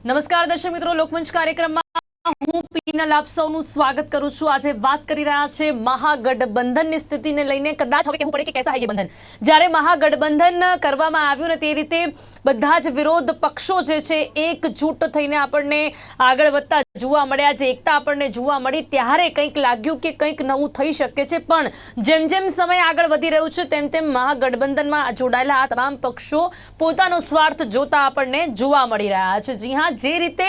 નમસ્કાર દર્શક મિત્રો લોકમંચ કાર્યક્રમમાં હું પીનલ આપ સૌનું સ્વાગત કરું છું. આજે વાત કરી રહ્યા છે મહાગઠબંધનની સ્થિતિને લઈને. કદાચ હવે કહેવું પડે કે કેસા હૈ બંધન? જ્યારે મહાગઠબંધન કરવામાં આવ્યું ને તે રીતે બધા જ વિરોધ પક્ષો જે છે એકજૂટ થઈને આપણને આગળ વધતા જોવા મળ્યા. જે એકતા આપણને જોવા મળી ત્યારે કંઈક લાગ્યું કે કંઈક નવું થઈ શકે છે. પણ જેમ જેમ સમય આગળ વધી રહ્યું છે, તેમ તેમ મહાગઠબંધનમાં જોડાયેલા આ તમામ પક્ષો પોતાનો સ્વાર્થ જોતા આપણને જોવા મળી રહ્યા છે. જી હા, જે રીતે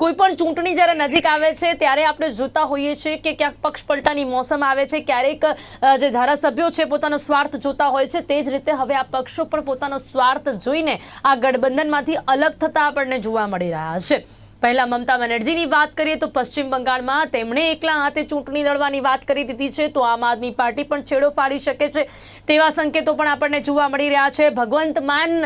કોઈ પણ ચૂંટણી જ્યારે નજીક આવે છે, ત્યારે આપણે જોતા હોઈએ છીએ કે ક્યાંક પક્ષ પલટાની મોસમ આવે છે. ક્યારેક જે ધારાસભ્યો છે, પોતાનો સ્વાર્થ જોતા હોય છે. તે જ રીતે હવે આ પક્ષો પણ પોતાનો સ્વાર્થ જોઈને આ ગઠબંધનમાંથી અલગ થતા આપણને જોવા મળી રહ્યા છે. પહેલા મમતા બેનર્જીની વાત કરીએ તો પશ્ચિમ બંગાળમાં તેમણે એકલા હાથે ચૂંટણી લડવાની વાત કરી દીધી છે, તો આમ આદમી પાર્ટી પણ છેડો ફાડી શકે છે. તેવા સંકેતો પણ આપણને જોવા મળી રહ્યા છે. ભગવંત માન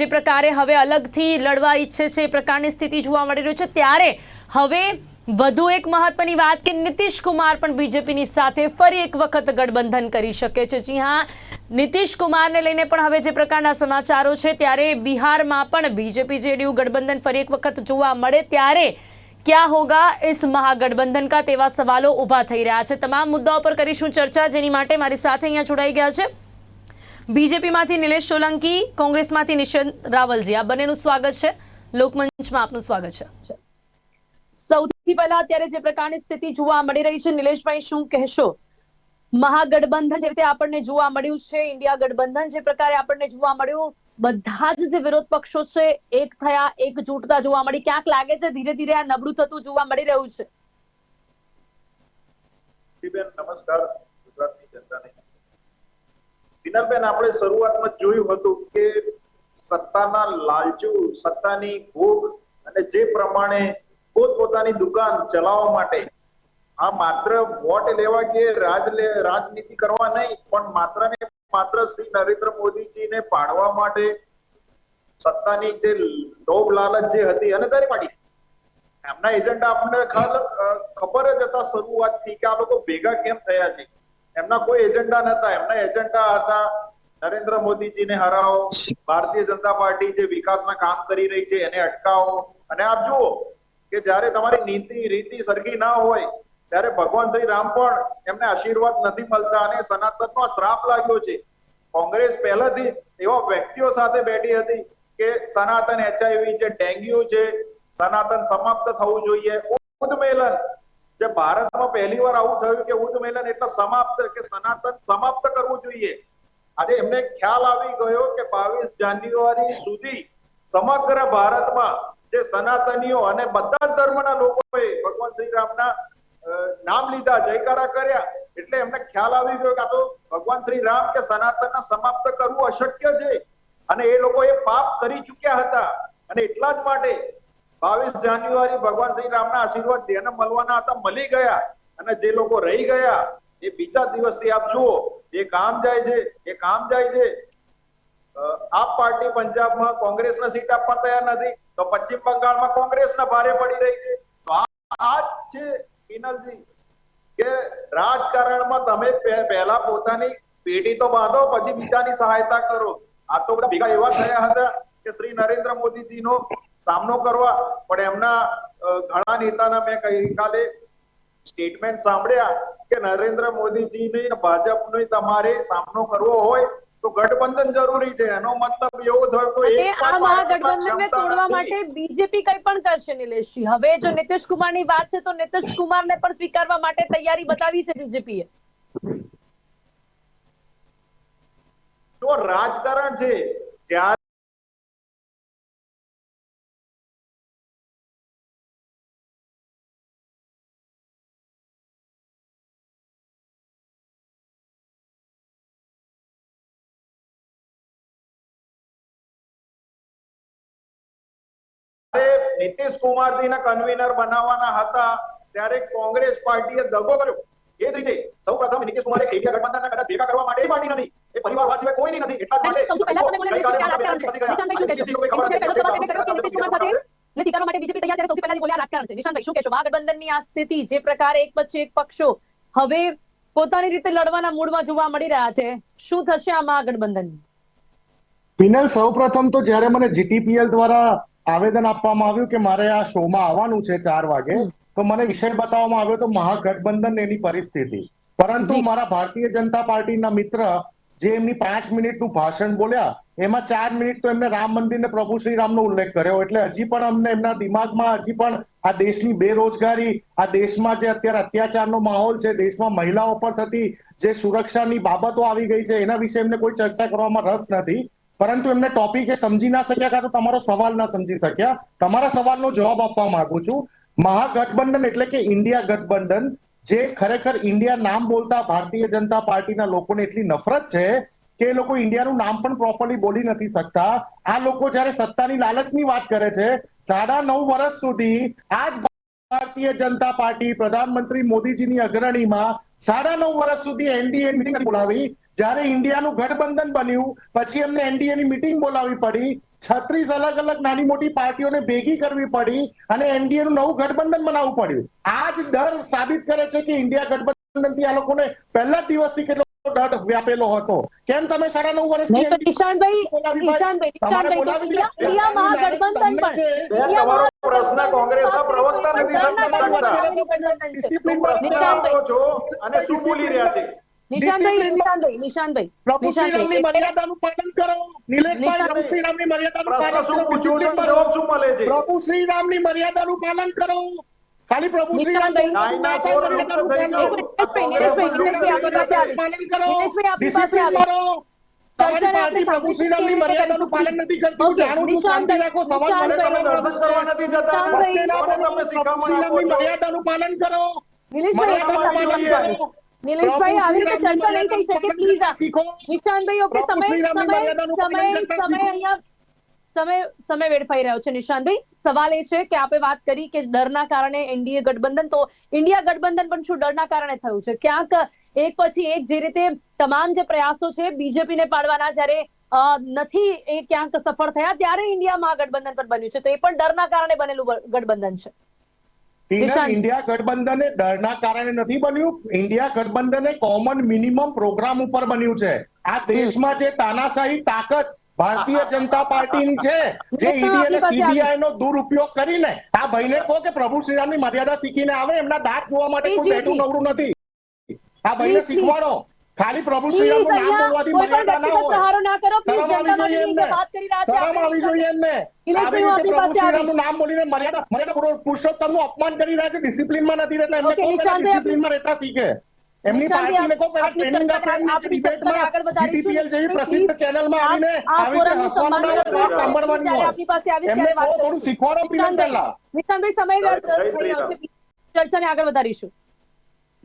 જે પ્રકારે હવે અલગથી લડવા ઈચ્છે છે, એ પ્રકારની સ્થિતિ જોવા મળી રહી છે. ત્યારે હવે વધુ એક મહત્વની વાત કે નીતિશ કુમાર પણ બીજેપીની સાથે ફરી એક વખત ગઠબંધન કરી શકે છે. જી હા, નીતિશ કુમારને લઈને પણ હવે જે પ્રકારના સમાચારો છે, ત્યારે બિહારમાં પણ બીજેપી જેડીયુ ગઠબંધન ફરી એક વખત જોવા મળે. ત્યારે ક્યાં હોગા ઇસ મહાગઠબંધન કા તેવા સવાલો ઊભા થઈ રહ્યા છે. તમામ મુદ્દાઓ પર કરીશું ચર્ચા. જેની માટે મારી સાથે અહીંયા જોડાઈ ગયા છે બીજેપીમાંથી નિલેશ સોલંકી, કોંગ્રેસમાંથી નિશંત રાવલજી. આ બંનેનું સ્વાગત છે. લોકમંચમાં આપનું સ્વાગત છે. સૌથી પહેલા અત્યારે જે પ્રકારની સ્થિતિ જોવા મળી રહી છે, નિલેશભાઈ, શું કહેશો? મહાગઠબંધન જે રીતે આપણને જોવા મળ્યું છે, ઇન્ડિયા ગઠબંધન જે પ્રકારે આપણને જોવા મળ્યું, બધા જ જે વિરોધ પક્ષો છે, એક થયા, એક જૂટતા જોવા મળી. ક્યાંક લાગે છે ધીરે ધીરે આ નબળું થતું જોવા મળી રહ્યું છે? બેન નમસ્કાર. ગુજરાતની જનતાને. વિનલબેન, આપણે શરૂઆતમાં જોયું હતું કે સત્તાના લાલચુ, સત્તાની ભૂખ અને જે પ્રમાણે પોતપોતાની દુકાન ચલાવવા માટે. આ માત્ર વોટ લેવા કે રાજ રાજનીતિ કરવા નહીં, પણ માત્ર ને માત્ર શ્રી નરેન્દ્ર મોદીજીને પાડવા માટે સત્તાની જે લોભ લાલચ જે હતી અને દરેક પાડી એમના એજન્ડા આપણને ખબર જ હતા શરૂઆતથી કે આ લોકો ભેગા કેમ થયા છે. એમના કોઈ એજન્ડા નતા એમના એજન્ડા હતા નરેન્દ્ર મોદીજીને હરાવો, ભારતીય જનતા પાર્ટી જે વિકાસના કામ કરી રહી છે, એને અટકાવો. અને આપ જુઓ કે જ્યારે તમારી નીતિ, રીતિ, સરખી ના હોય, ત્યારે ભગવાન શ્રી રામ પણ એમને આશીર્વાદ નથી મળતા અને સનાતનનો શ્રાપ લાગ્યો છે. કોંગ્રેસ પહેલાથી એવા વ્યક્તિઓ સાથે બેઠી હતી કે સનાતન એચઆઈવી છે ડેન્ગ્યુ છે, સનાતન સમાપ્ત થવું જોઈએ. ઉદમેલન જે ભારતમાં પહેલી વાર આવું થયું કે ઉદમેલન એટલે સમાપ્ત, કે સનાતન સમાપ્ત કરવું જોઈએ. આજે એમને ખ્યાલ આવી ગયો કે બાવીસ જાન્યુઆરી સુધી સમગ્ર ભારતમાં જે સનાતનીઓ અને બધા જ ધર્મના લોકોએ ભગવાન શ્રી રામના નામ લીધા, જયકારા કર્યા, એટલે એમને ખ્યાલ આવી ગયો કે આ તો ભગવાન શ્રી રામ કે સનાતનના સમાપ્ત કરવું અશક્ય છે. અને એ લોકો એ પાપ કરી ચૂક્યા હતા. અને એટલા જ માટે બાવીસ જાન્યુઆરી ભગવાન શ્રી રામના આશીર્વાદ જેને મળવાના હતા મળી ગયા. અને જે લોકો રહી ગયા, એ બીજા દિવસથી આપ જુઓ એ કામ જાય છે એ કામ જાય છે. આપ પાર્ટી પંજાબમાં કોંગ્રેસને સીટ આપવા તૈયાર નથી, તો પશ્ચિમ બંગાળમાં કોંગ્રેસને ભારે પડી રહી છે. તો આ છે પિનલજી, કે રાજકારણમાં તમે પહેલા પોતાની પેઢી તો બાંધો, પછી બીજાની સહાયતા કરો. આ તો બધા ભેગા એવા થયા હતા કે શ્રી નરેન્દ્ર મોદીજીનો સામનો કરવા, પણ એમના ઘણા નેતાના મેં ગઈકાલે સ્ટેટમેન્ટ સાંભળ્યા કે નરેન્દ્ર મોદીજીની ભાજપનો તમારે સામનો કરવો હોય તો ગઠબંધન જરૂરી છે. એનો મતલબ એવો થયો કે આ મહાગઠબંધનને તોડવા માટે બીજેપી કંઈ પણ કરશે નિલેશજી. હવે જો નીતિશ કુમારની વાત છે તો નીતિશ કુમારને પણ સ્વીકારવા માટે તૈયારી બતાવી છે બીજેપીએ તો રાજકારણ છે. જ્યારે નીતિશ કુમારજીને કન્વીનર બનાવવાના હતા. ત્યારે કોંગ્રેસ પાર્ટીએ દગો કર્યો. એ જ રીતે સૌ પ્રથમ નીતિશ કુમારે ઇન્ડિયા ગઠબંધનના કદાચ ભેગા કરવા માટે પાર્ટી નથી. એ પરિવારવાદ સિવાય કોઈની નથી. એટલા માટે. સ્વીકારવા બીજેપી તૈયાર ત્યારે સૌથી પહેલા જે બોલ્યા રાજકારણ છે. નિશાંતભાઈ શું કહેશો? મહાગઠબંધનની આ સ્થિતિ જે પ્રકારે એક પછી એક પક્ષો હવે પોતાની રીતે લડવાના મૂડમાં જોવા મળી રહ્યા છે. શું થશે આ મહાગઠબંધન પિનલ સૌપ્રથમ તો જ્યારે મને જીટીપીએલ દ્વારા આવેદન આપવામાં આવ્યું કે મારે આ શોમાં આવવાનું છે ચાર વાગે તો મને વિષય બતાવવામાં આવ્યો તો મહાગઠબંધન એની પરિસ્થિતિ. પરંતુ મારા ભારતીય જનતા પાર્ટીના મિત્ર જે એમની પાંચ મિનિટનું ભાષણ બોલ્યા એમાં ચાર મિનિટ તો એમને રામ મંદિર ને પ્રભુ શ્રી રામનો ઉલ્લેખ કર્યો. એટલે હજી પણ અમને એમના દિમાગમાં હજી પણ આ દેશની બેરોજગારી આ દેશમાં જે અત્યારે અત્યાચારનો માહોલ છે દેશમાં મહિલાઓ પર થતી જે સુરક્ષાની બાબતો આવી ગઈ છે એના વિશે એમને કોઈ ચર્ચા કરવામાં રસ નથી. પરંતુ એમને ટોપિક એ સમજી ના શક્યા કાં તો તમારો સવાલ ના સમજી શક્યા. તમારા સવાલનો જવાબ આપવા માંગુ છું. મહાગઠબંધન એટલે કે ઇન્ડિયા ગઠબંધન, જે ખરેખર ઇન્ડિયા નામ બોલતા ભારતીય જનતા પાર્ટીના લોકોને એટલી નફરત છે કે એ લોકો ઇન્ડિયાનું નામ પણ પ્રોપરલી બોલી નથી શકતા. આ લોકો જ્યારે સત્તાની લાલચની વાત કરે છે, સાડા નવ વર્ષ સુધી આ જ ભારતીય જનતા પાર્ટી પ્રધાનમંત્રી મોદીજીની અગ્રણીમાં સાડા નવ વર્ષ સુધી એનડીએ બોલાવી. જ્યારે ઇન્ડિયાનું ગઠબંધન બન્યું પછી એમને એનડીએની મિટિંગ બોલાવવી પડી છત્રીસ અલગ અલગ નાની મોટી પાર્ટીઓને ભેગી કરવી પડી અને એનડીએ નું નવું ગઠબંધન બનાવવું પડ્યું. આ જ ડર સાબિત કરે છે કે ઇન્ડિયા ગઠબંધનથી આ લોકોને પહેલા દિવસથી કેટલો ડર વ્યાપેલો હતો. કેમ તમે સાડા નવ વર્ષ બોલાવી બોલાવી પ્રશ્ન કોંગ્રેસના પ્રવક્તા નથી ડિસિપ્લિન છો અને શું બોલી રહ્યા છે? નિશાંતભાઈ નિશાંતભાઈ નિશાંતભાઈ પ્રભુ શ્રીરામની નિશાંતભાઈ મર્યાદાનું પાલન કરો નિલેશભાઈ મર્યાદાનું પાલન કરો જવાબ શું મળે છે પ્રભુ મર્યાદાનું પાલન કરો ખાલી પ્રભુ શ્રી રામ પ્રભુ શ્રી રામની મર્યાદાનું? પાલન નથી કરતું જાણું છું શાંતિ રાખો સવાલ મને તમે દર્શન કરવા નથી જતા વચ્ચે ના કોને તમે શિખામણ આપો મર્યાદાનું પાલન કરો મર્યાદાનું પાલન પાલન કરો. નિલેશભાઈ આવી રીતે ચર્ચા નહીં થઈ શકે પ્લીઝ નિશાંતભાઈ ઓકે સમય સમય સમય સમય અહીંયા સમય સમય વેડફાઈ રહ્યો છે નિશાંતભાઈ. સવાલ એ છે કે આપે વાત કરી કે ડરના કારણે એનડીએ ગઠબંધન તો ઇન્ડિયા ગઠબંધન પણ શું ડરના કારણે થયું છે? ક્યાંક એક પછી એક જે રીતે તમામ જે પ્રયાસો છે બીજેપીને પાડવાના જ્યારે નથી એ ક્યાંક સફળ થયા ત્યારે ઇન્ડિયામાં ગઠબંધન પણ બન્યું છે. તો એ પણ ડરના કારણે બનેલું ગઠબંધન છે. ઇન્ડિયા ગઠબંધન એ ડરના કારણે નથી બન્યું. ઇન્ડિયા ગઠબંધન એ કોમન મિનિમમ પ્રોગ્રામ ઉપર બન્યું છે. આ દેશમાં જે તાનાશાહી તાકાત ભારતીય જનતા પાર્ટીની છે જે ઈડી અને સીબીઆઈ નો દુરુપયોગ કરીને આ ભાઈને કહો કે પ્રભુ શ્રીરામની મર્યાદા શીખીને આવે એમના દાંત જોવા માટે કોઈ બેઠું નવરું નથી. આ ભાઈને. શીખવાડો. ખાલી પ્રભુ પ્લીઝ શ્રીરામનું નામ બોલવાથી મર્યાદા ના હોય. પ્રહારો ના કરો પ્લીઝ જનતા માટે વાત કરી રહ્યા છે શરમ આપણે જોઈએ એમને. આવી રીતે પ્રભુ પાસે શ્રીરામનું નામ બોલીને મર્યાદા મર્યાદા પૂર્વક પુરુષોત્તમનું અપમાન કરી રહ્યા છે નથી રહેતા એમને રહેતા શીખે. એમની પાર્ટીને પેલા ટ્રેનિંગ આગળ જેવી પ્રસિદ્ધ ચેનલમાં આ- આવીને આવી રીતે સન્માન ના હોય, કરો. સાંભળવાની હોય. આપની પાસે આવીશ ત્યારે વાત થોડું શીખવાડો પીને નિશાંતભાઈ, સમય વ્યર્થ થઈ રહ્યો છે. ચર્ચાને આગળ વધારીશું.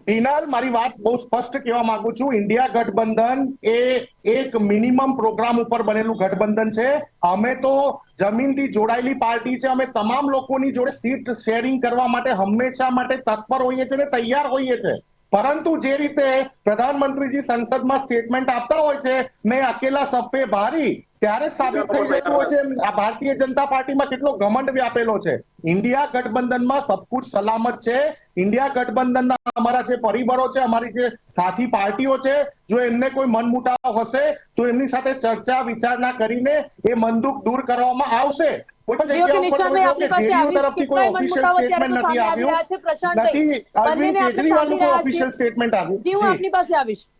હિનાલ મારી વાત બહુ સ્પષ્ટ કહેવા માંગુ છું. ઇન્ડિયા ગઠબંધન એ એક મિનિમમ પ્રોગ્રામ ઉપર બનેલું ગઠબંધન છે. અમે તો જમીનથી જોડાયેલી પાર્ટી છે. અમે તમામ લોકોની જોડે સીટ શેરિંગ કરવા માટે હંમેશા માટે તત્પર હોઈએ છીએ અને તૈયાર હોઈએ છીએ. પરંતુ જે રીતે પ્રધાનમંત્રીજી સંસદમાં સ્ટેટમેન્ટ આપતા હોય છે, મેં અકેલા સભ્ય ભારી, ત્યારે સાબિત થઈ જતું હોય છે આ ભારતીય જનતા પાર્ટીમાં કેટલો ઘમંડ વ્યાપેલો છે. ઇન્ડિયા ગઠબંધનમાં સબકુછ સલામત છે. ઇન્ડિયા ગઠબંધનના અમારા જે પરિબળો છે, અમારી જે સાથી પાર્ટીઓ છે, જો એમને કોઈ મનમુટાવ હશે, તો એમની સાથે ચર્ચા વિચારણા કરીને એ મનદુખ દૂર કરવામાં આવશે. કોઈ મનમુટાવો નથી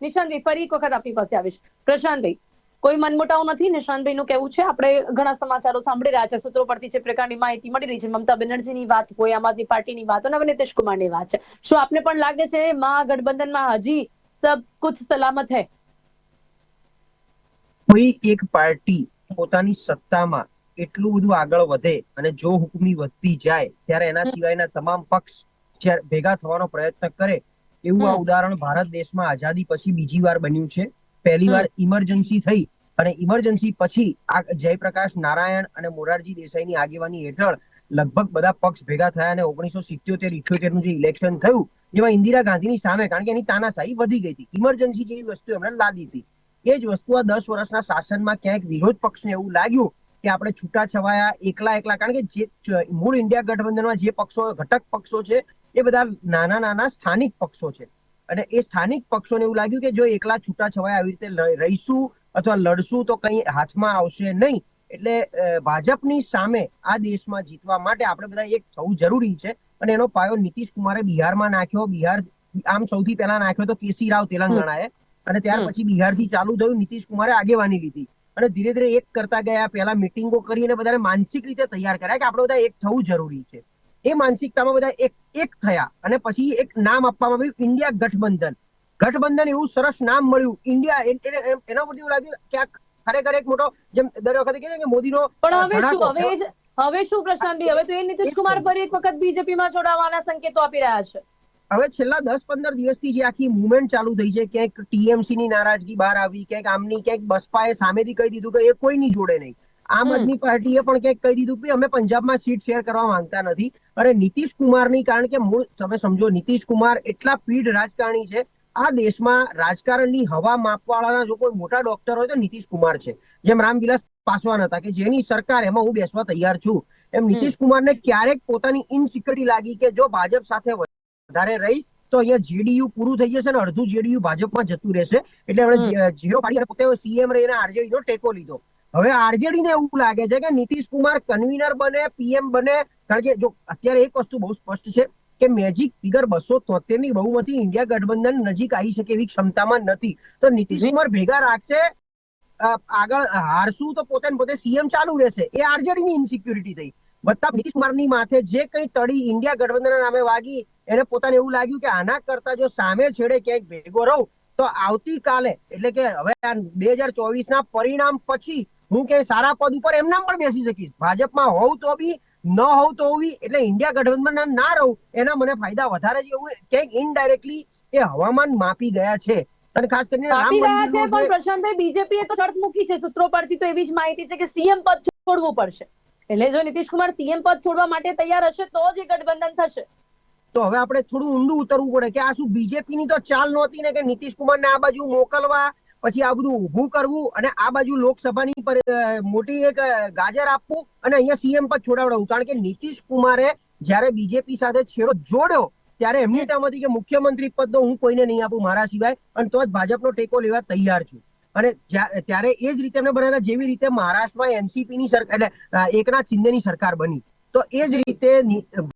નિશાંતભાઈ ફરી એક વખત આપની પાસે આવીશ. પ્રશાંતભાઈ કોઈ મનમોટાવ નથી? નિશાંતભાઈ નું કેવું છે? આપણે ઘણા સમાચારો સાંભળી રહ્યા છે. સૂત્રો પરથી જે પ્રકારની માહિતી મળી રહી છે. મમતા બેનર્જીની વાત હોય આમ આદમી પાર્ટીની વાત હોય અને નીતિશ કુમારની વાત છે. શું આપને પણ લાગે છે મહાગઠબંધનમાં હજી સબ કુછ સલામત હૈ? કોઈ એક પાર્ટી પોતાની સત્તામાં એટલું બધું આગળ વધે અને જો હુકમી વધતી જાય ત્યારે એના સિવાયના તમામ પક્ષ ભેગા થવાનો પ્રયત્ન કરે એવું આ ઉદાહરણ ભારત દેશમાં આઝાદી પછી બીજી વાર બન્યું છે. પહેલી વાર ઇમરજન્સી થઈ અને ઇમરજન્સી પછી આ જયપ્રકાશ નારાયણ અને મોરારજી દેસાઈની આગેવાની હેઠળ લગભગ બધા પક્ષ ભેગા થયા અને ઓગણીસો સિત્યોતેર ઇઠ્યોતેરનું જે ઇલેક્શન થયું જેમાં ઇન્દિરા ગાંધીની સામે કારણ કે એની તાનાશાહી વધી ગઈ હતી. ઇમરજન્સી જેવી વસ્તુ એમણે લાદી હતી. એ જ વસ્તુ આ દસ વર્ષના શાસનમાં ક્યાંક વિરોધ પક્ષને એવું લાગ્યું કે આપણે છૂટા છવાયા એકલા એકલા. કારણ કે જે મૂળ ઇન્ડિયા ગઠબંધનમાં જે પક્ષો ઘટક પક્ષો છે એ બધા નાના નાના સ્થાનિક પક્ષો છે. અને એ સ્થાનિક પક્ષોને એવું લાગ્યું કે જો એકલા છૂટા છવાયા આવી રીતે રહીશું અથવા લડશું તો કઈ હાથમાં આવશે નહીં. એટલે ભાજપની સામે આ દેશમાં જીતવા માટે આપણે બધા એક થવું જરૂરી છે. અને એનો પાયો નીતિશ કુમારે બિહારમાં નાખ્યો. બિહાર આમ સૌથી પહેલા નાખ્યો તો કેસી રાવ તેલંગાણાએ. અને ત્યાર પછી બિહારથી ચાલુ થયું. નીતિશ કુમારે આગેવાની લીધી. અને ધીરે ધીરે એક કરતા ગયા પહેલા મિટિંગો કરીને બધાને માનસિક રીતે તૈયાર કર્યા કે આપણે બધા એક થવું જરૂરી છે. એ માનસિકતામાં બધા એક એક થયા અને પછી એક નામ આપવામાં આવ્યું ઇન્ડિયા ગઠબંધન. ગઠબંધન એવું સરસ નામ મળ્યું. ઇન્ડિયા એના પરથી એવું લાગ્યું કે આ ખરેખર એક મોટો જેમ દર વખતે કહે કે મોદીનો પણ હવે શું હવે હવે શું પ્રશાંતભાઈ હવે તો એ નીતિશ કુમાર ફરી એક વખત બીજેપીમાં જોડાવાના સંકેતો આપી રહ્યા છે. હવે છેલ્લા દસ પંદર દિવસથી જે આખી મુવમેન્ટ ચાલુ થઈ છે ક્યાંક ટીએમસી ની નારાજગી બહાર આવી ક્યાંક આમની ક્યાંક બસપાએ સામેથી કહી દીધું કે એ કોઈની જોડે નહીં. આમ આદમી પાર્ટીએ પણ ક્યાંક કહી દીધું કે અમે પંજાબમાં સીટ શેર કરવા માંગતા નથી. અને નીતિશ કુમારની કારણ કે મૂળ તમે સમજો નીતિશ કુમાર એટલા પીઢ રાજકારણી છે આ દેશમાં રાજકારણની હવા માપવાળાના જો કોઈ મોટા ડોક્ટર હોય તો નીતિશ કુમાર છે. જેમ રામવિલાસ પાસવાન હતા કે જેની સરકાર એમાં હું બેસવા તૈયાર છું. એમ નીતિશ કુમારને ક્યારેક પોતાની ઇનસિક્યોરિટી લાગી કે જો ભાજપ સાથે વધારે રહી તો અહીંયા જેડીયુ પૂરું થઈ જશે ને અડધું જેડીયુ ભાજપમાં જતું રહેશે. એટલે એમણે જીરો પાડી પોતે સીએમ રહીને આરજેડી નો ટેકો લીધો. હવે આરજેડી ને એવું લાગે છે કે નીતિશ કુમાર કન્વીનર બને પીએમ બને કારણ કે જો અત્યારે એક વસ્તુ બહુ સ્પષ્ટ છે કે મેજિક ફિગર બસો તોતેરની બહુમતી ઇન્ડિયા ગઠબંધન નજીક આવી શકે એવી ક્ષમતામાં નથી. તો નીતિશ કુમાર ભેગા રાખશે આગળ હારશું તો પોતે પોતે સીએમ ચાલુ રહેશે. એ આરજેડી ની ઇન્સિક્યુરિટી થઈ. બધા નીતિશ કુમારની માથે જે કઈ તળી ઇન્ડિયા ગઠબંધનના નામે વાગી એને પોતાને એવું લાગ્યું કે આના કરતા જો સામે છેડે ક્યાંક ભેગો રહું તો આવતીકાલે એટલે કે હવે આ બે હજાર ચોવીસ ના પરિણામ પછી હું ક્યાંય સારા પદ ઉપર એમના પણ બેસી શકીશ. ભાજપમાં હોઉં તો બી ન હોઉં તો બી એટલે ઇન્ડિયા ગઠબંધન ના રહું એના મને ફાયદા વધારે જ એવું ક્યાંક ઇનડાયરેક્ટલી એ હવામાન માપી ગયા છે. અને ખાસ કરીને રામ રહ્યા છે પણ પ્રશાંતભાઈ બીજેપીએ તો શરત મૂકી છે. સૂત્રો પરથી તો એવી જ માહિતી છે કે સીએમ પદ છોડવું પડશે. એટલે જો નીતિશ કુમાર સીએમ પદ છોડવા માટે તૈયાર હશે તો જ એ ગઠબંધન થશે. તો હવે આપણે થોડું ઊંડું ઉતરવું પડે કે આ શું બીજેપી ની તો ચાલ નહોતી ને કે નીતિશ કુમાર ને આ બાજુ મોકલવા પછી આ બધું ઊભું કરવું અને આ બાજુ લોકસભાની પર મોટી એક ગાજર આપવું અને અહીંયા સીએમ પદ છોડાવડાવવું કારણ કે નીતિશ કુમારે જ્યારે બીજેપી સાથે છેડો જોડ્યો ત્યારે એમની ટાઈમ હતી કે મુખ્યમંત્રી પદ તો હું કોઈને નહીં આપું મારા સિવાય અને તો જ ભાજપનો ટેકો લેવા તૈયાર છું. અને ત્યારે એ જ રીતે એમને બનાવ્યા જેવી રીતે મહારાષ્ટ્રમાં એનસીપી ની સરકાર એટલે એકનાથ શિંદેની સરકાર બની. તો એ જ રીતે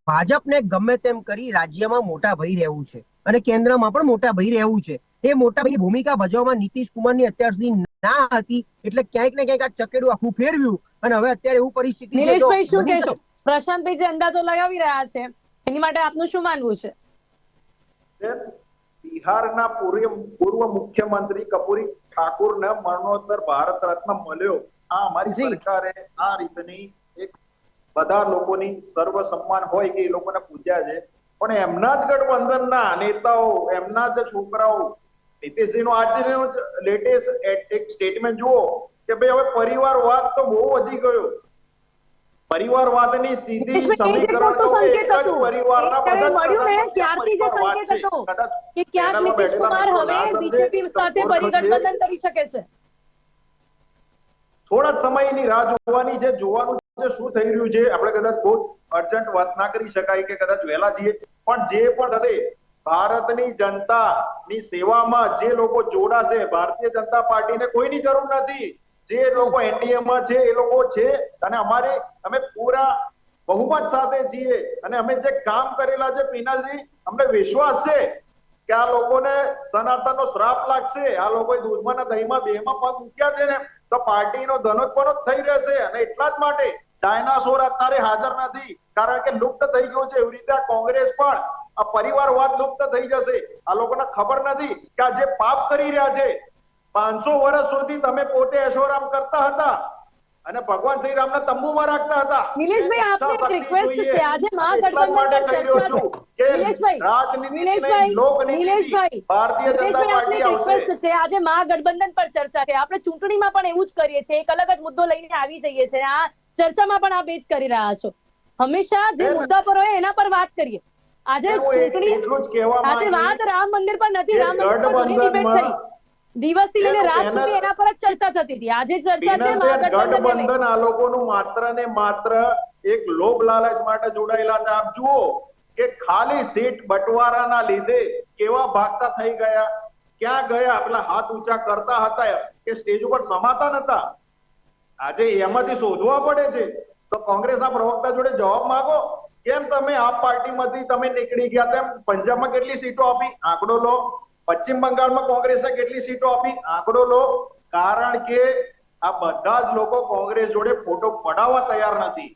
ભાજપને ગમે તેમ કરી રાજ્યમાં મોટા ભઈ રહેવું છે. અને કેન્દ્રમાં પણ મોટા ભઈ રહેવું છે. એ મોટા ભાઈ ભૂમિકા ભજવવામાં નીતિશ કુમારની અત્યાર સુધી ના હતી. એટલે ક્યાંક ને ક્યાંક આ ચકેડું આખું ફેરવ્યું. અને હવે અત્યારે એવું પરિસ્થિતિ છે જો શું કહેશો? પ્રશાંતભાઈ જે અંદાજો લગાવી રહ્યા છે એની માટે આપનું શું માનવું છે? બિહારના પૂર્વ મુખ્યમંત્રી કપૂરી ઠાકુરને મરણોત્તર ભારત રત્ન મળ્યો. આ અમારી સરકારે આ રીતની એક બધા લોકોની સર્વ સન્માન હોય કે એ લોકોને પૂજ્યા છે. પણ એમના જ ગઠબંધનના નેતાઓ એમના જ છોકરાઓ નીતિશજીનો આજનો જ લેટેસ્ટ એક સ્ટેટમેન્ટ જુઓ કે ભાઈ હવે પરિવારવાદ તો બહુ વધી ગયો. પરિવારવાદની સીધી સમીકરણ તો સંકેત હતું. પરિવારના બધા મળ્યું ને, ત્યારથી જે સંકેત હતો. કે ક્યાંક નીતિશ કુમાર હવે બીજેપી સાથે મૂર્ખ ફરી છે. ગઠબંધન કરી શકે છે થોડા સમયની રાહ જોવાની છે જોવાનું છે શું થઈ રહ્યું છે આપણે કદાચ બહુ અર્જન્ટ વાત ના કરી શકાય કે કદાચ વહેલા જઈએ પણ જે પણ થશે ભારતની જનતાની સેવામાં જે લોકો જોડાશે ભારતીય જનતા પાર્ટીને કોઈની જરૂર નથી જે લોકો એનડીએ માં છે, એ લોકો છે. અને અમારી, અમે પૂરા બહુમત સાથે છીએ. અને અમે જે કામ કરેલા છે, પીનલજી, અમને વિશ્વાસ છે કે આ લોકોને સનાતનનો શ્રાપ લાગશે. આ લોકો દૂધમાં દહીંમાં બેમાં પગ મૂક્યા છે ને, તો પાર્ટીનો ધનોત્પન્ન જ થઈ રહેશે. અને એટલા જ માટે ડાયનાસોર અત્યારે હાજર નથી. કારણ કે લુપ્ત થઈ ગયું છે. એવી રીતે કોંગ્રેસ પણ આ પરિવારવાદ લુપ્ત થઈ જશે. આ લોકોને ખબર નથી કે આ જે પાપ કરી રહ્યા છે પાંચસો વર્ષ સુધી તમે પોતે એશોરામ કરતા હતા અને ભગવાન શ્રી રામને તંબુમાં રાખતા હતા. નિલેશભાઈ, આપને એક શક્તિ છે. આજે માટે મહાગઠબંધન પર કહી રહ્યો ચર્ચા છું કે નિલેશભાઈ, રાજનીતિ નિલેશભાઈ, નિલેશભાઈ, ભારતીય જનતા પાર્ટી રિક્વેસ્ટ છે. આજે મહાગઠબંધન પર ચર્ચા છે. આપણે ચૂંટણીમાં પણ એવું જ કરીએ છીએ. એક અલગ જ મુદ્દો લઈને આવી જઈએ છીએ. આ ચર્ચામાં પણ આપ એ જ કરી રહ્યા છો. હંમેશા જે મુદ્દા પર હોય એના પર વાત કરીએ. આજે ચૂંટણી આજે વાત રામ મંદિર પર નથી. રામ મંદિર પર ડિબેટ થઈ દિવસથી લઈને રાત સુધી એના પર જ ચર્ચા થતી હતી. આજે ચર્ચા છે ગઠબંધન આ લોકોનું માત્ર ને માત્ર એક લોભ લાલચ માટે જોડાયેલા હતા આપ જુઓ કે ખાલી સીટ બટવારાના લીધે કેવા ભાગતા થઈ ગયા? ક્યાં ગયા? પેલા હાથ ઊંચા કરતા હતા કે સ્ટેજ ઉપર સમાતા નતા. આજે એમાંથી શોધવા પડે છે. તો કોંગ્રેસના પ્રવક્તા જોડે જવાબ માંગો. કેમ તમે આપ પાર્ટીમાંથી તમે નીકળી ગયા? તેમ પંજાબમાં કેટલી સીટો આપી? આંકડો લો. પશ્ચિમ બંગાળમાં કોંગ્રેસે કેટલી સીટો આપી? આંકડો લો. કારણ કે આ બધા જ લોકો કોંગ્રેસ જોડે ફોટો પડાવવા તૈયાર નથી.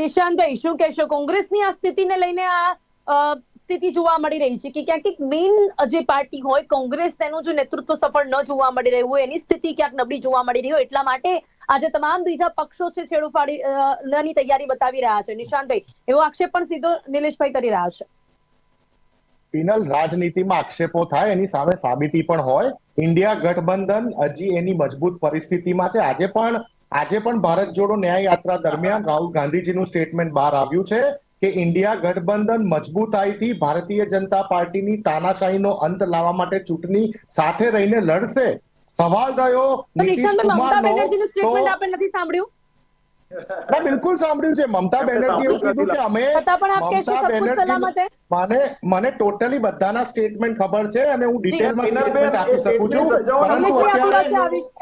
નિશાંતભાઈ શું કહેશો. કોંગ્રેસની આ સ્થિતિને લઈને આ સ્થિતિ જોવા મળી રહી છે કે ક્યાંક મેઇન જે પાર્ટી હોય, કોંગ્રેસ તેનું જો નેતૃત્વ સફળ ન જોવા મળી રહ્યું હોય, એની સ્થિતિ ક્યાંક નબળી જોવા મળી રહી હોય, એટલા માટે આજે તમામ બીજા પક્ષો છે છેડો ફાડી તૈયારી બતાવી રહ્યા છે. નિશાંતભાઈ, એવો આક્ષેપ પણ સીધો નિલેશભાઈ કરી રહ્યા છે. પિનલ રાજનીતિમાં આક્ષેપો થાય એની સામે સાબિતી પણ હોય. ઇન્ડિયા ગઠબંધન હજી એની મજબૂત પરિસ્થિતિમાં છે. આજે પણ આજે પણ ભારત જોડો ન્યાય યાત્રા દરમિયાન રાહુલ ગાંધીજીનું સ્ટેટમેન્ટ બહાર આવ્યું છે કે ઇન્ડિયા ગઠબંધન મજબૂતાઈથી ભારતીય જનતા પાર્ટીની તાનાશાહીનો અંત લાવવા માટે ચૂંટણી સાથે રહીને લડશે. સવાલ રહ્યો નીતિશ કુમારનો તો આપણે નથી સાંભળ્યું? ના બિલકુલ સાંભળ્યું છે. મમતા બેનર્જી એવું કીધું કે અમે મમતા બેનર્જી મને મને ટોટલી બધાના સ્ટેટમેન્ટ ખબર છે અને હું ડિટેલમાં સ્ટેટમેન્ટ આપી શકું છું. પરંતુ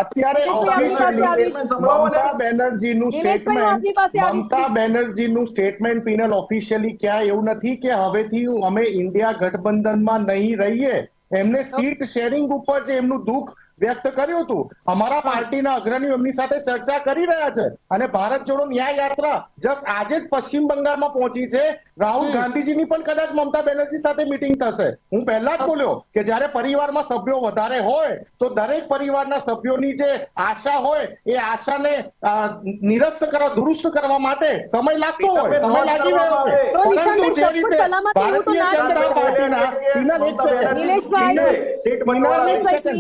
અત્યારે આવીશ. મમતા બેનર્જીનું સ્ટેટમેન્ટ મમતા બેનર્જીનું સ્ટેટમેન્ટ પિનલ ઓફિશિયલી ક્યાંય એવું નથી કે હવેથી અમે ઇન્ડિયા ગઠબંધનમાં નહીં રહીએ. એમને સીટ શેરિંગ ઉપર જે એમનું દુઃખ વ્યક્ત કર્યું હતું. અમારા પાર્ટીના અગ્રણીઓ એમની સાથે ચર્ચા કરી રહ્યા છે. અને ભારત જોડો ન્યાય યાત્રા જસ્ટ આજે જ પશ્ચિમ બંગાળમાં પહોંચી છે. રાહુલ ગાંધીજીની પણ કદાચ મમતા બેનર્જી સાથે મીટિંગ થશે. હું પહેલા જ બોલ્યો કે જ્યારે પરિવારમાં સભ્યો વધારે હોય તો દરેક પરિવારના સભ્યોની જે આશા હોય એ આશાને નિરસ્ત કરવા દુરુસ્ત કરવા માટે સમય લાગતો હોય. સમય લાગી રહ્યો છે. પરંતુ જે રીતે ભારતીય જનતા પાર્ટીના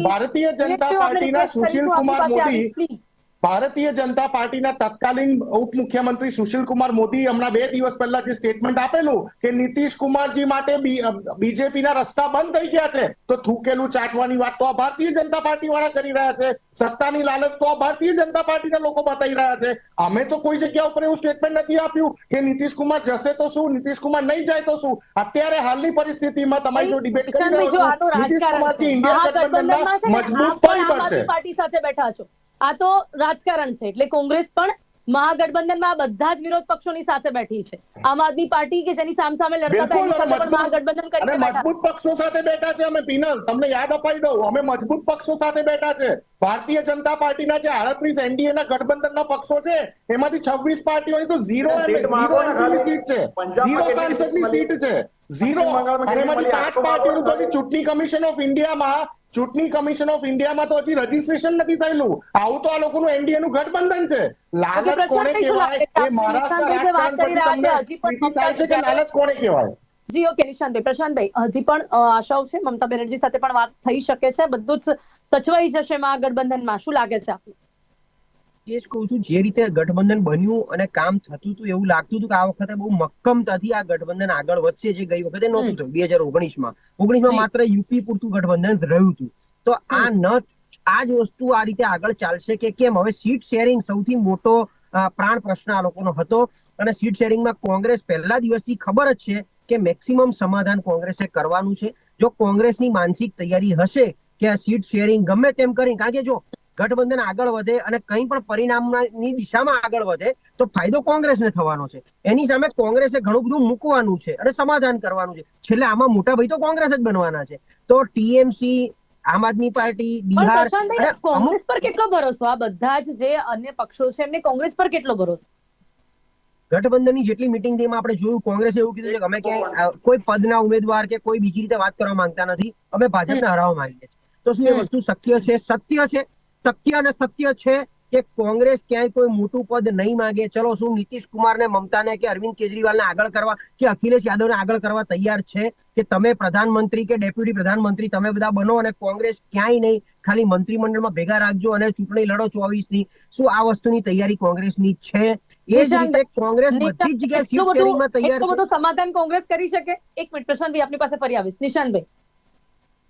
ભારતીય જનતા પાર્ટીના સુશીલ કુમાર મોદી ભારતીય જનતા પાર્ટીના તત્કાલીન ઉપમુખ્યમંત્રી સુશીલ કુમાર મોદી હમણાં બે દિવસ પહેલા જે સ્ટેટમેન્ટ આપેલું કે નીતિશ કુમારજી માટે બીજેપીના રસ્તા બંધ થઈ ગયા છે તો થૂકેલું ચાટવાની વાત તો આ ભારતીય જનતા પાર્ટી વાળા કરી રહ્યા છે સત્તાની લાલચ તો આ ભારતીય જનતા પાર્ટીના લોકો બતાવી રહ્યા છે. અમે તો કોઈ જગ્યા ઉપર એવું સ્ટેટમેન્ટ નથી આપ્યું કે નીતિશ કુમાર જશે તો શું નીતિશ કુમાર નહીં જાય તો શું? અત્યારે હાલની પરિસ્થિતિમાં તમારી જો ડિબેટ કરી રહ્યો છું નીતિશ કુમારજી. ઇન્ડિયા મજબૂત પરિબળ છે પાર્ટી સાથે બેઠા છો. આ તો રાજકારણ છે એટલે કોંગ્રેસ પણ મહાગઠબંધનમાં બધા જ વિરોધ પક્ષોની સાથે બેઠી છે. આમ આદમી પાર્ટી કે જેની સામ સામે લડતા હતા એની સાથે મજબૂત મહાગઠબંધન કરી બેઠા મજબૂત પક્ષો સાથે બેઠા છે અમે પીનલ તમને યાદ અપાઈ દઉં અમે મજબૂત પક્ષો સાથે બેઠા છે. ભારતીય જનતા પાર્ટીના જે આડત્રીસ એનડીએ ના ગઠબંધનના પક્ષો છે એમાંથી છવ્વીસ પાર્ટીઓની તો ઝીરો સીટ ઝીરો સીટ છે. ઝીરો સાંસદની સીટ છે. ઝીરો. અને એમાંથી પાંચ પાર્ટીઓનું ચૂંટણી કમિશન ઓફ ઇન્ડિયામાં ચૂંટણી કમિશન ઓફ ઇન્ડિયામાં તો હજી રજીસ્ટ્રેશન નથી થયેલું. આવું તો આ લોકોનું એનડીએ નું ગઠબંધન છે. લાલચ કોને કહેવાય એ મહારાષ્ટ્ર રાજકારણ લાલચ કોને કહેવાય? જી ઓકે નિશાંતભાઈ પ્રશાંતભાઈ હજી પણ આશાઓ છે? મમતા બેનર્જી સાથે પણ વાત થઈ શકે છે? બધું જ સચવાઈ જશે મહાગઠબંધનમાં. શું લાગે છે આપને? એ જ કહું છું જે રીતે ગઠબંધન બન્યું અને કામ થતું હતું એવું લાગતું હતું કે આ વખતે બહુ મક્કમતાથી આ ગઠબંધન આગળ વધશે જે ગઈ વખતે નહોતું થયું બે હજાર ઓગણીસમાં. ઓગણીસમાં માત્ર યુપી પૂરતું ગઠબંધન રહ્યું હતું. તો આ ન આ જ વસ્તુ આ રીતે આગળ ચાલશે કે કેમ? હવે સીટ શેરિંગ સૌથી મોટો પ્રાણ પ્રશ્ન આ લોકોનો હતો. અને સીટ શેરિંગમાં કોંગ્રેસ પહેલા દિવસથી ખબર જ છે કે મેક્સિમમ સમાધાન કોંગ્રેસે કરવાનું છે. જો કોંગ્રેસની માનસિક તૈયારી હશે કે આ સીટ શેરિંગ ગમે તેમ કરીને કારણ કે જો ગઠબંધન આગળ વધે અને કંઈ પણ પરિણામની દિશામાં આગળ વધે તો ફાયદો કોંગ્રેસને થવાનો છે. એની સામે કોંગ્રેસે ઘણું બધું મૂકવાનું છે અને સમાધાન કરવાનું છે. છેલ્લે આમાં મોટા ભાઈ તો કોંગ્રેસ જ બનવાના છે. તો ટીએમસી આમ આદમી પાર્ટી બિહાર કોંગ્રેસ પર કેટલો ભરોસો? આ બધા જ જે અન્ય પક્ષો છે એમને કોંગ્રેસ પર કેટલો ભરોસો? ગઠબંધનની જેટલી મિટિંગ તેમાં આપણે જોયું કોંગ્રેસે એવું કીધું છે કે અમે ક્યાંય કોઈ પદના ઉમેદવાર કે કોઈ બીજી રીતે વાત કરવા માંગતા નથી અમે ભાજપને હરાવવા માંગીએ છીએ. તો શું એ વસ્તુ શક્ય છે? સત્ય છે શક્ય અને સત્ય છે કે કોંગ્રેસ ક્યાંય કોઈ મોટું પદ નહીં માંગે. ચલો શું નીતિશ કુમારને મમતાને કે અરવિંદ કેજરીવાલને આગળ કરવા કે અખિલેશ યાદવને આગળ કરવા તૈયાર છે? કે તમે પ્રધાનમંત્રી કે ડેપ્યુટી પ્રધાનમંત્રી તમે બધા બનો અને કોંગ્રેસ ક્યાંય નહીં ખાલી મંત્રીમંડળમાં ભેગા રાખજો અને ચૂંટણી લડો ચોવીસની શું આ વસ્તુની તૈયારી કોંગ્રેસની છે? એ જ રીતે કોંગ્રેસ બધી જગ્યાએ તૈયાર સમાધાન કોંગ્રેસ કરી શકે? એક મિનિટ પ્રશાંતભાઈ આપની પાસે ફરી આવીશ. નિશાંતભાઈ.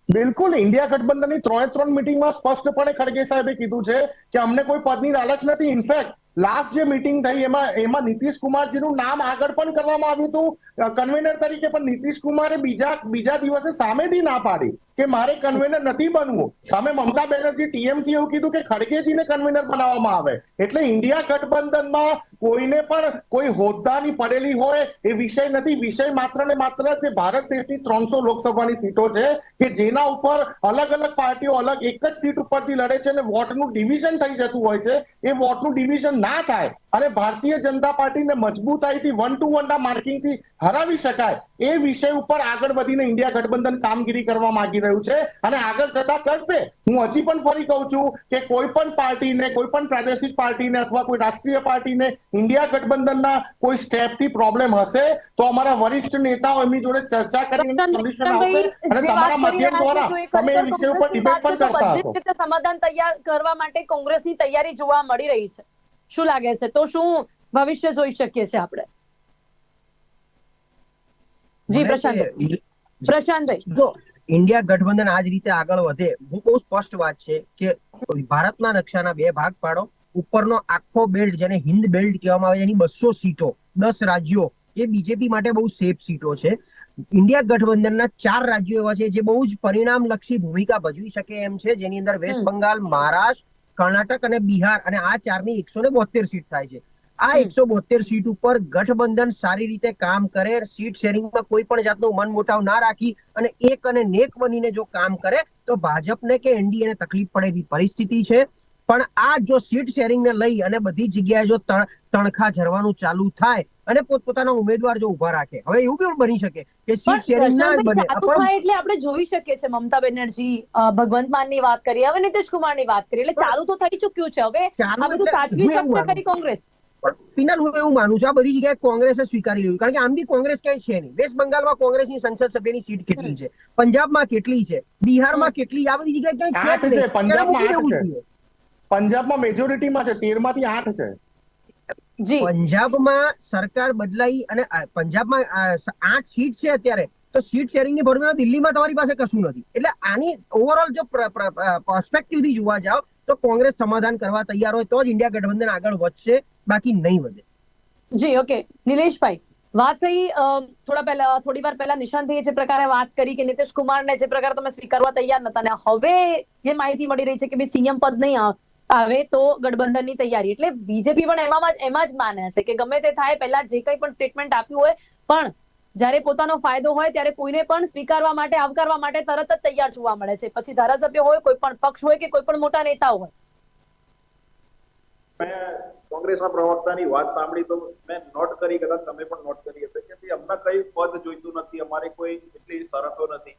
બિલકુલ, ઇન્ડિયા ગઠબંધનની ત્રણે ત્રણ મિટિંગમાં સ્પષ્ટપણે ખડગે સાહેબે કીધું છે કે અમને કોઈ પદની લાલચ નથી. ઇનફેક્ટ લાસ્ટ જે મિટિંગ થઈ એમાં એમાં નીતિશ કુમારજીનું નામ આગળ પણ કરવામાં આવ્યું હતું. કન્વીનર તરીકે પણ નીતિશ કુમારે બીજા બીજા દિવસે સામેથી ના પાડી. કે મારે કન્વેનર નથી બનવું. સામે મમતા બેનર્જી ટીએમસી એવું કીધું કે ખડગેજીને કન્વેનર બનાવવામાં આવે. એટલે ઇન્ડિયા ગઠબંધનમાં કોઈને પણ કોઈ હોદ્દાની પડેલી હોય એ વિષય નથી. વિષય માત્ર ને માત્ર જે ભારત દેશની ત્રણસો લોકસભાની સીટો છે કે જેના ઉપર અલગ અલગ પાર્ટીઓ અલગ એક જ સીટ ઉપરથી લડે છે અને વોટનું ડિવિઝન થઈ જતું હોય છે. એ વોટનું ડિવિઝન ના થાય અને ભારતીય જનતા પાર્ટીને મજબૂતાઈથી વન ટુ વન ના માર્કિંગથી હરાવી શકાય એ વિષય ઉપર આગળ વધીને ઇન્ડિયા ગઠબંધન કામગીરી કરવા માંગી રહ્યું છે અને આગળ જતા કરશે. હું હજી પણ ફરી કહું છું કે કોઈ પણ પાર્ટીને કોઈ પણ પ્રાદેશિક પાર્ટીને અથવા કોઈ રાષ્ટ્રીય પાર્ટીને ઇન્ડિયા ગઠબંધનના કોઈ સ્ટેપથી પ્રોબ્લેમ હશે તો અમારા વરિષ્ઠ નેતાઓ એમની જોડે ચર્ચા કરીને સોલ્યુશન આવશે અને તમારા માધ્યમ દ્વારા તમે એ વિષય ઉપર ડિબેટ પણ કરતા હશો. સમાધાન તૈયાર કરવા માટે કોંગ્રેસની તૈયારી જોવા મળી રહી છે. શું લાગે છે? તો શું ભવિષ્ય જોઈ શકીએ છીએ આપણે? જી પ્રશાંત પ્રશાંતભાઈ. જો ઇન્ડિયા ગઠબંધન આ જ રીતે આગળ વધે. હું બહુ સ્પષ્ટ વાત છે કે ભારતના નકશાના બે ભાગ પાડો. ઉપરનો આખો બેલ્ટ જેને હિન્દ બેલ્ટ કહેવામાં આવે એની બસો સીટો દસ રાજ્યો એ બીજેપી માટે બહુ સેફ સીટો છે. ઇન્ડિયા ગઠબંધનના ચાર રાજ્યો એવા છે જે બહુ જ પરિણામલક્ષી ભૂમિકા ભજવી શકે એમ છે. જેની અંદર વેસ્ટ બંગાળ મહારાષ્ટ્ર કર્ણાટક અને બિહાર. અને આ ચારની એકસો ને બોતેર સીટ થાય છે. આ એકસો બોતેર સીટ ઉપર ગઠબંધન સારી રીતે કામ કરે સીટ શેરિંગમાં કોઈ પણ જાતનો મન મોટાવ ના રાખી અને એક અને નેક બનીને જો કામ કરે તો ભાજપને કે એનડીએને તકલીફ પડે એવી પરિસ્થિતિ છે. પણ આ જો સીટ શેરિંગને લઈ અને બધી જગ્યાએ જો તણખા ઝરવાનું ચાલુ થાય અને પોતપોતાના ઉમેદવાર જો ઊભા રાખે હવે એવું પણ બની શકે કે સીટ શેરિંગ ના બને? એટલે આપણે જોઈ શકીએ છીએ મમતા બેનર્જી ભગવંત માનની વાત કરીએ હવે નીતિશ કુમારની વાત કરીએ એટલે ચાલુ તો થઈ ચુક્યું છે. હવે આ બધું સાચવી શકશે ખરી કોંગ્રેસ? પણ પિનાલ હું એવું માનું છું આ બધી જગ્યાએ કોંગ્રેસે સ્વીકારી લીધું. કારણ કે આમ બી કોંગ્રેસ ક્યાંય છે નહીં. વેસ્ટ બંગાળમાં કોંગ્રેસની સંસદ સભ્યની સીટ કેટલી છે? પંજાબમાં કેટલી છે? બિહારમાં કેટલી આ બધી જગ્યાએ ક્યાંય છે નહીં. પંજાબમાં આઠ છે. પંજાબમાં મેજોરિટીમાં છે. તેરમાંથી આઠ છે. જી. પંજાબમાં સરકાર બદલાઈ અને પંજાબમાં આઠ સીટ છે અત્યારે તો સીટ શેરિંગની ભરતીમાં દિલ્હીમાં તમારી પાસે કશું નથી. એટલે આની ઓવરઓલ જો પર્સપેક્ટિવથી જોવા જાવ તો કોંગ્રેસ સમાધાન કરવા તૈયાર હોય તો જ ઇન્ડિયા ગઠબંધન આગળ વધશે. બાકી નહીં વધે. જી ઓકે નિલેશભાઈ, વાત થઈ થોડા પહેલા, થોડી વાર પહેલા નિશાંતભાઈએ જે પ્રકારે વાત કરી કે નીતિશ કુમારને જે પ્રકારે તમે સ્વીકારવા તૈયાર નતા ને હવે જે માહિતી મળી રહી છે કે સીએમ પદ નહીં આવે તો ગઠબંધનની તૈયારી. એટલે બીજેપી પણ એમાં એમાં જ માને છે કે ગમે તે થાય, પહેલા જે કંઈ પણ સ્ટેટમેન્ટ આપ્યું હોય, પણ જ્યારે પોતાનો ફાયદો હોય ત્યારે કોઈને પણ સ્વીકારવા માટે, આવકારવા માટે તરત જ તૈયાર જોવા મળે છે. પછી ધારાસભ્ય હોય, કોઈ પણ પક્ષ હોય કે કોઈ પણ મોટા નેતા હોય. મેં કોંગ્રેસના પ્રવક્તાની વાત સાંભળી તો મેં નોટ કરી કદાચ તમે પણ નોટ કરી હશે કે અમને કઈ પદ જોઈતું નથી, અમારે કોઈ એટલી શરતો નથી.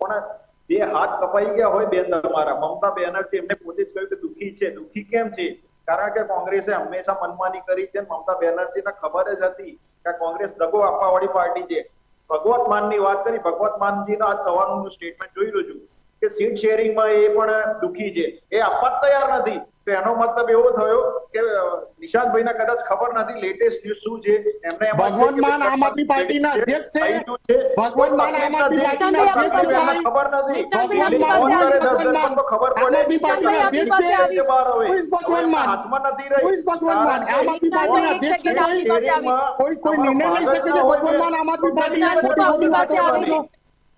પણ બે હાથ કપાઈ ગયા હોય બેન તમારા, મમતા બેનર્જી એમને પોતે જ કહ્યું કે દુઃખી છે, દુઃખી કેમ છે? કારણ કે કોંગ્રેસે હંમેશા મનમાની કરી છે મમતા બેનર્જીને ખબર જ હતી કે કોંગ્રેસ દગો આપવા વાળી પાર્ટી છે. ભગવત માનની વાત કરી, ભગવત માનજીના આજ સવારનું સ્ટેટમેન્ટ જોઈ રહ્યું છું કે સીટ શેરિંગમાં એ પણ દુઃખી છે. એ આપવા તૈયાર નથી. તો એનો મતલબ એવો થયો કે નિશાંતભાઈને કદાચ ખબર નથી લેટેસ્ટ ન્યૂઝ શું છે એમને કે માન આમ આદમી પાર્ટીના અધ્યક્ષ છે. ભગવંત માન આમ આદમી પાર્ટીના અધ્યક્ષ છે. એમને ખબર નથી ભગવાન માન ફોન કરે દસ દસ પણ ખબર પડે આમ પાર્ટીના નિશાંતભાઈ અધ્યક્ષ છે. Who is માન? હાથમાં નથી રહી Who ભગવાન માન? આમ આદમી પાર્ટીના એક અધ્યક્ષ છે. કોઈ કોઈ નિર્ણય લઈ શકે છે ભગવાન માન આમ આદમી પાર્ટીના ખોટી ખોટી વાતો કરો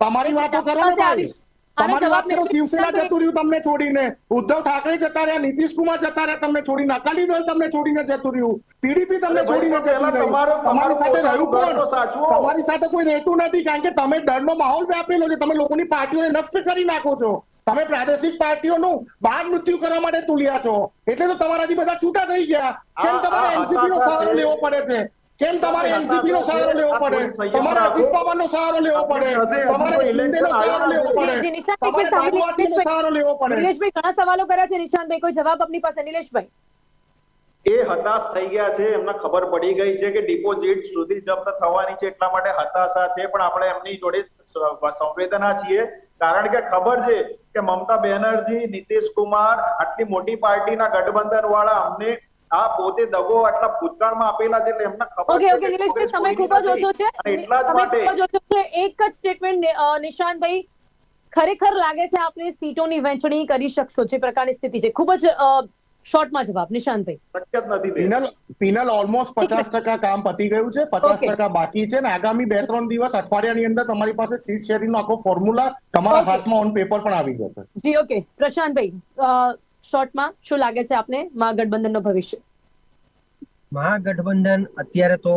તમારી વાતો કરો ને ભાઈ તમારી વાત કરો શિવસેના જતું રહ્યું તમને છોડીને. ઉદ્ધવ ઠાકરે જતા રહ્યા નીતિશ કુમાર જતા રહ્યા તમને છોડીને. અકાલી દળ તમને છોડીને જતું રહ્યું. પીડીપી તમને છોડીને જતું રહ્યું. તમારી સાથે રહ્યું પોતાનું ઘર તો કોણ તમારી સાથે કોઈ રહેતું નથી કારણ કે તમે ડરનો માહોલ વ્યાપેલો છે. તમે લોકોની પાર્ટીઓને નષ્ટ કરી નાખો છો. તમે પ્રાદેશિક પાર્ટીઓનું બાળ મૃત્યુ કરવા માટે તુલ્યા છો. એટલે તો તમારાથી બધા છૂટા થઈ ગયા. કેમ તમારે એનસીપી નો સહારો લેવો પડે છે? કેમ તમારે એનસીપી નો સહારો લેવો પડે? તમારે. અજીત પવારનો સહારો લેવો પડે. તમારે તો શિંદેનો સહારો લેવો પડે. તમારે સાંભળી, બાબુઆજીનો સહારો લેવો પડે. નિલેશભાઈ ઘણા સવાલો કર્યા છે નિશાંતભાઈ. કોઈ જવાબ આપની પાસે નિલેશભાઈ? એ હતાશ થઈ ગયા છે. એમને ખબર પડી ગઈ છે કે ડિપોઝિટ સુધી જપ્ત થવાની છે એટલા માટે હતાશા છે. પણ આપણે એમની જોડે સંવેદના છીએ. કારણ કે ખબર છે કે મમતા બેનર્જી નીતિશ કુમાર આટલી મોટી પાર્ટીના ગઠબંધન વાળા અમને આ પોતે દગો આટલા ભૂતકાળમાં આપેલા છે એટલે એમને ખબર ઓકે ઓકે નિલેશભાઈ સમય ખૂબ જ ઓછો છે. એટલા જ માટે ખૂબ જ ઓછો છે. એક જ સ્ટેટમેન્ટ નિશાંતભાઈ ખરેખર લાગે છે આપની સીટોની વહેંચણી કરી શકશો જે પ્રકારની સ્થિતિ છે? ખૂબ જ શોર્ટમાં જવાબ નિશાંતભાઈ શક્ય જ નથી પિનલ પિનલ ઓલમોસ્ટ પચાસ ટકા કામ પતી ગયું છે પચાસ ટકા બાકી છે ને આગામી બે ત્રણ દિવસ અઠવાડિયાની અંદર તમારી પાસે સીટ શેરિંગનો આખો ફોર્મ્યુલા તમારા હાથમાં ઓન પેપર પણ આવી જશે. જી ઓકે પ્રશાંતભાઈ શોર્ટમાં શું લાગે છે આપને મહાગઠબંધનનો ભવિષ્ય? મહાગઠબંધન અત્યારે તો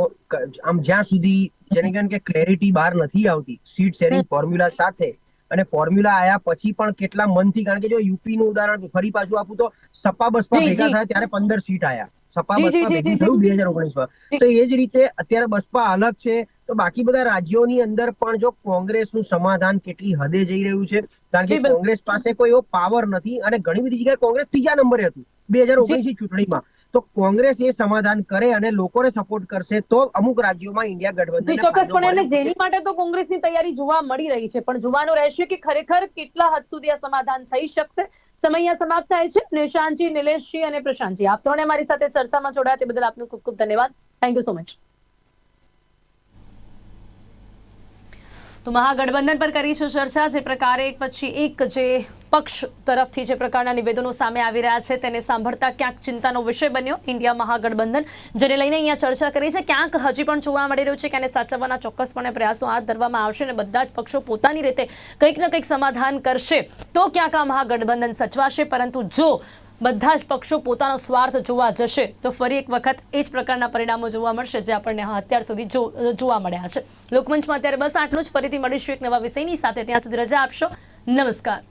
આમ જ્યાં સુધી જેને કહેવાય કે ક્લેરિટી બહાર નથી આવતી સીટ શેરિંગ ફોર્મ્યુલા સાથે અને ફોર્મ્યુલા આયા પછી પણ કેટલા મનથી કારણ કે જો યુપી નું ઉદાહરણ ફરી પાછું આપું તો સપા બસપા ભેગા થયા ત્યારે પંદર સીટ આયા. સપા બસપા થયું બે હજાર ઓગણીસમાં. તો એ જ રીતે અત્યારે બસપા અલગ છે. તો બાકી બધા રાજ્યોની અંદર પણ જો કોંગ્રેસનું સમાધાન કેટલી હદે જઈ રહ્યું છે કારણ કે કોંગ્રેસ પાસે કોઈ એવો પાવર નથી અને ઘણી બધી જગ્યાએ કોંગ્રેસ ત્રીજા નંબરે હતું બે હજાર ઓગણીસ ચૂંટણીમાં. તો કોંગ્રેસ એ સમાધાન કરે અને લોકોને સપોર્ટ કરશે તો અમુક રાજ્યોમાં ઇન્ડિયા ગઠબંધન ચોક્કસપણે અને જેની માટે તો કોંગ્રેસની તૈયારી જોવા મળી રહી છે પણ જોવાનું રહેશે કે ખરેખર કેટલા હદ સુધી આ સમાધાન થઈ શકશે. સમય સમાપ્ત થાય છે. નિશાંતજી, નિલેશજી અને પ્રશાંતજી, આપ ત્રણે મારી સાથે ચર્ચામાં જોડાયા તે બદલ આપનું ખૂબ ખૂબ ધન્યવાદ. થેન્ક યુ સો મચ તો મહાગઠબંધન પર કરીશું ચર્ચા. જે પ્રકારે એક પછી એક જે પક્ષ તરફથી જે પ્રકારના નિવેદનો સામે આવી રહ્યા છે તેને સાંભળતા ક્યાંક ચિંતાનો વિષય બન્યો. ઇન્ડિયા મહાગઠબંધન, જેને લઈને અહીંયા ચર્ચા કરી છે. ક્યાંક હજી પણ જોવા મળી રહ્યું છે કે એને સાચવવાના ચોક્કસપણે પ્રયાસો હાથ ધરવામાં આવશે અને બધા જ પક્ષો પોતાની રીતે કંઈક ને કંઈક સમાધાન કરશે. તો ક્યાંક આ મહાગઠબંધન સચવાશે? પરંતુ જો બધા જ પક્ષો પોતાનો સ્વાર્થ જોવા જશે. તો ફરી એક વખત એ જ પ્રકારના પરિણામો જોવા મળશે જે આપણને અત્યાર સુધી જોવા મળ્યા છે. લોકમંચમાં અત્યારે બસ આટલું જ. ફરીથી મળીશું એક નવા વિષયની સાથે. ત્યાં સુધી રજા આપશો. નમસ્કાર.